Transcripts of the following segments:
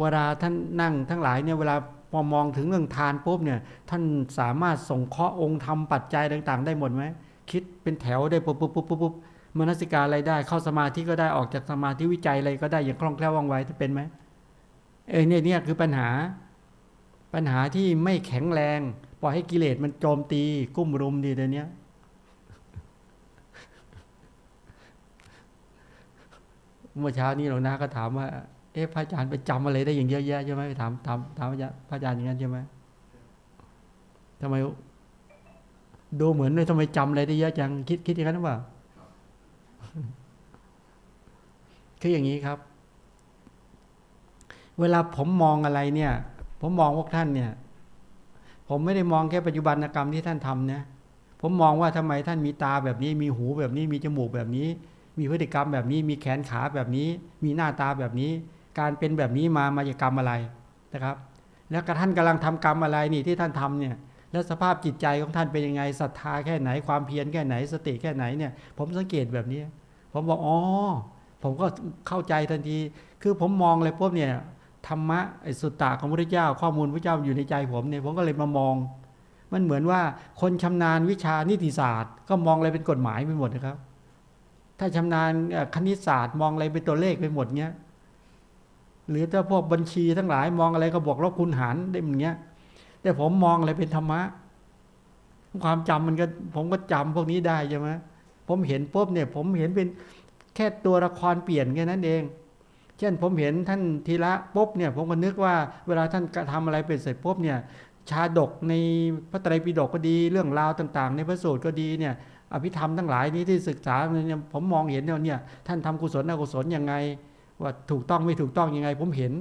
เวลาท่านนั่งทั้งหลายเนี่ยเวลาพอมองถึงเรื่องทานปุ๊บเนี่ยท่านสามารถส่งเคราะห์องค์ธรรมปัจจัยต่างๆ ได้หมดไหมคิดเป็นแถวได้ปุ๊บปุ๊บปุ๊บปุ๊บปุ๊บมนสิการอะไรได้ เข้าสมาธิก็ได้ออกจากสมาธิวิจัยอะไรก็ได้อย่างคล่องแคล่วว่องไวจะเป็นไหมเออเนี่ยเนี่ยคือปัญหาปัญหาที่ไม่แข็งแรง ปล่อยให้กิเลสมันโจมตี กุ้มรุมดีเดี๋ยวนี้เมื่อเช้านี้หลวงนาก็ถามว่า อ๊ะพระอาจารย์ไปจำอะไรได้อย่างเยอะแยะใช่ไหมไปถามถามถามพระอาจารย์อย่างนั้นใช่ไหมทำไม ดูเหมือนเลยทำไมจำอะไรได้เยอะจังคิดคิดอย่างนั้นหรือเปล่าคืออย่างนี้ครับ เวลาผมมองอะไรเนี่ย ผมมองพวกท่านเนี่ย ผมไม่ได้มองแค่ปัจจุบันกรรมที่ท่านทำนะผมมองว่าทำไมท่านมีตาแบบนี้ มีหูแบบนี้ มีจมูกแบบนี้ มีพฤติกรรมแบบนี้ มีแขนขาแบบนี้ มีหน้าตาแบบนี้ การเป็นแบบนี้มามาจากกรรมอะไรนะครับ แล้วกระท่านกำลังทำกรรมอะไรนี่ที่ท่านทำเนี่ยแล้วสภาพจิตใจของท่านเป็นยังไงศรัทธาแค่ไหนความเพียรแค่ไหนสติแค่ไหนเนี่ย ผมสังเกตแบบนี้ ผมบอกอ๋อผมก็เข้าใจทันที คือผมมองเลยพวกเนี่ยธรรมะไอ้สุตตะของพระเจ้า ข้อมูลพระเจ้าอยู่ในใจผมเนี่ยผมก็เลยมามอง มันเหมือนว่าคนชำนาญวิชานิติศาสตร์ ก็มองอะไรเป็นกฎหมายไปหมดนะครับ ถ้าชำนาญคณิตศาสตร์มองอะไรเป็นตัวเลขไปหมดเงี้ย หรือถ้าพวกบัญชีทั้งหลายมองอะไรก็บอกลบคูณหารได้อย่างเงี้ย แต่ผมมองอะไรเป็นธรรมะ ความจำมันก็ผมก็จำพวกนี้ได้ใช่ไหมผมเห็นปุ๊บเนี่ย ผมเห็นเป็นแค่ตัวละครเปลี่ยนแค่นั้นเอง เช่นผมเห็นท่านทีละปุ๊บเนี่ยผมก็นึกว่าเวลาท่านทำอะไรเป็นเสร็จปุ๊บเนี่ย ชาดกในพระไตรปิฎกก็ดีเรื่องราวต่าง ๆ ในพระสูตรก็ดีเนี่ยอภิธรรมทั้งหลายนี้ที่ศึกษาเนี่ยผมมองเห็นเนี่ยท่านทำกุศลอกุศลยังไง ว่าถูกต้องไม่ถูกต้องยังไง ผมเห็น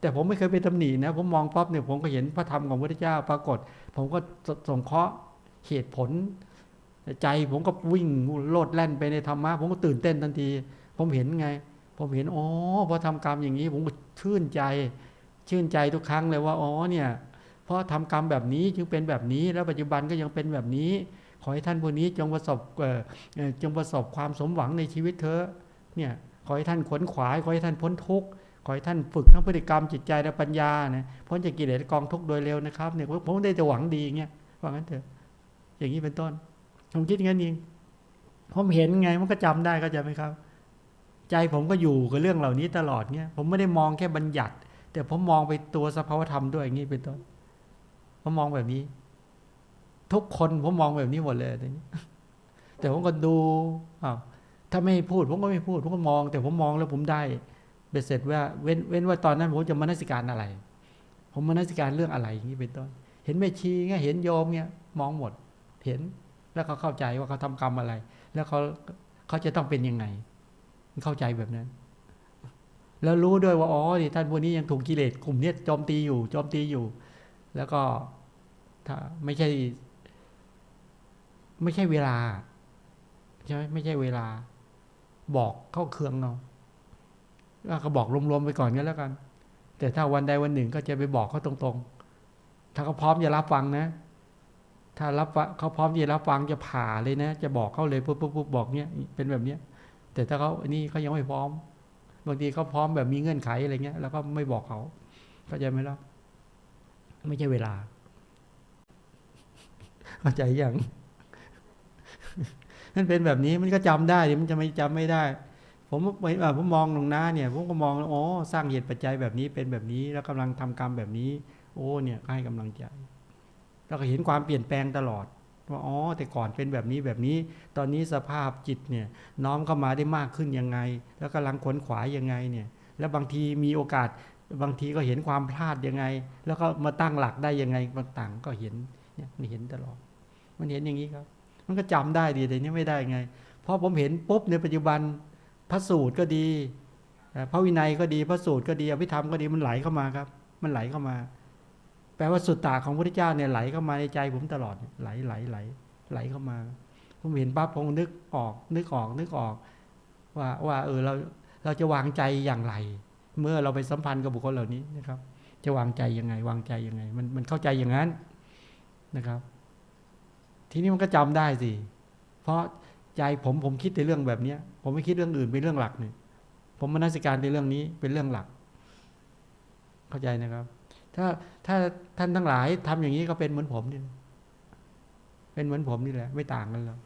แต่ผมไม่เคยไปตำหนินะ ผมมองปั๊บเนี่ยผมก็เห็นพระธรรมของพระเจ้าปรากฏ ผมก็ส่งเคราะห์เหตุผล ใจผมก็วิ่งโลดแล่นไปในธรรมะผมก็ตื่นเต้นทันที ผมเห็นไง ผมเห็นอ๋อพอทำกรรมอย่างนี้ ผมก็ชื่นใจ ชื่นใจทุกครั้งเลยว่าอ๋อเนี่ยเพราะทำกรรมแบบนี้จึงเป็นแบบนี้ แล้วปัจจุบันก็ยังเป็นแบบนี้ ขอให้ท่านพวกนี้จงประสบจงประสบความสมหวังในชีวิตเธอเนี่ย ขอให้ท่านขวนขวาย ขอให้ท่านพ้นทุกข์ ขอให้ท่านฝึกทั้งพฤติกรรมจิตใจและปัญญานะพ้นจากกิเลสกองทุกข์โดยเร็วนะครับเนี่ยผมได้จะหวังดีเงี้ยว่างั้นเถอะ อย่างนี้เป็นต้น ผมคิดงั้นเองผมเห็นไงมันก็จำได้ก็จะไหมครับ ใจผมก็อยู่กับเรื่องเหล่านี้ตลอดเงี้ยผมไม่ได้มองแค่บัญญัติ แต่ผมมองไปตัวสภาวธรรมด้วยอย่างนี้เป็นต้นผมมองแบบนี้ ทุกคนผมมองแบบนี้หมดเลยแต่ผมก็ดูอ้าว ถ้าไม่พูดผมก็ไม่พูดผมก็มอง แต่ผมมองแล้วผมได้เบ็ดเสร็จว่าเว้นเว้นว่าตอนนั้นผมจะมานัสิการอะไร ผมมานัสิการเรื่องอะไรอย่างนี้เป็นต้น เห็นแม่ชีเงี้ยเห็นโยมเงี้ยมองหมดเห็นแล้วเขาเข้าใจว่าเขาทำกรรมอะไร แล้วเขาเขาจะต้องเป็นยังไง เข้าใจแบบนั้น แล้วรู้ด้วยว่าอ๋อท่านพวกนี้ยังถูกกิเลสกลุ่มนี้โจมตีอยู่โจมตีอยู่ แล้วก็ถ้าไม่ใช่ ไม่ใช่เวลาใช่ไหมไม่ใช่เวลา บอกเข้าเครื่องเนาก็บอกรวมๆไปก่อนก็แล้วกัน แต่ถ้าวันใดวันหนึ่งก็จะไปบอกเขาตรงๆ ถ้าเขาพร้อมจะรับฟังนะ ถ้ารับเขาพร้อมจะรับฟังจะผ่าเลยนะ จะบอกเขาเลยปุ๊บปุ๊บปุ๊บบอกเนี้ยเป็นแบบเนี้ย แต่ถ้าเขาอันนี้เขายังไม่พร้อม บางทีเขาพร้อมแบบมีเงื่อนไขอะไรเงี้ย แล้วก็ไม่บอกเขาเข้าใจไหมล่ะไม่ใช่เวลาเข้าใจยัง นั่นเป็นแบบนี้มันก็จำได้มันจะไม่จำไม่ได้ ผมผมมองลงหน้าเนี่ย ผมก็มองโอ้สร้างเหตุปัจจัยแบบนี้เป็นแบบนี้แล้วกำลังทำกรรมแบบนี้ โอ้เนี่ยให้กำลังใจเราก็เห็นความเปลี่ยนแปลงตลอดว่าอ๋อแต่ก่อนเป็นแบบนี้แบบนี้ ตอนนี้สภาพจิตเนี่ยน้อมเข้ามาได้มากขึ้นยังไง แล้วกำลังขวนขวายยังไงเนี่ย แล้วบางทีมีโอกาสบางทีก็เห็นความพลาดยังไง แล้วก็มาตั้งหลักได้ยังไงต่างๆก็เห็นเนี่ยมันเห็นตลอด มันเห็นอย่างนี้ครับ มันก็จำได้ดีแต่นี้ไม่ได้ไง เพราะผมเห็นปุ๊บในปัจจุบันพระสูตรก็ดีพระวินัยก็ดีพระสูตรก็ดีอภิธรรมก็ดีมันไหลเข้ามาครับ มันไหลเข้ามา แปลว่าสุดตาของพระพุทธเจ้าเนี่ยไหลเข้ามาในใจผมตลอดไหลไหลไหลไหลเข้ามา ผมเห็นปั๊บผมนึกออก นึกออกนึกออก ว่าว่า เออเราเราจะวางใจอย่างไร เมื่อเราไปสัมพันธ์กับบุคคลเหล่านี้นะครับ จะวางใจยังไง วางใจยังไง มันมันเข้าใจอย่างนั้นนะครับ ทีนี้มันก็จำได้สิ เพราะใจผมผมคิดในเรื่องแบบเนี้ย ผมไม่คิดเรื่องอื่นเป็นเรื่องหลักเนี่ยผมมานัสิการในเรื่องนี้เป็นเรื่องหลัก เข้าใจนะครับ ถ้าถ้าท่านทั้งหลายทำอย่างนี้ก็เป็นเหมือนผมนี่เป็นเหมือนผมนี่แหละ ไม่ต่างกันหรอก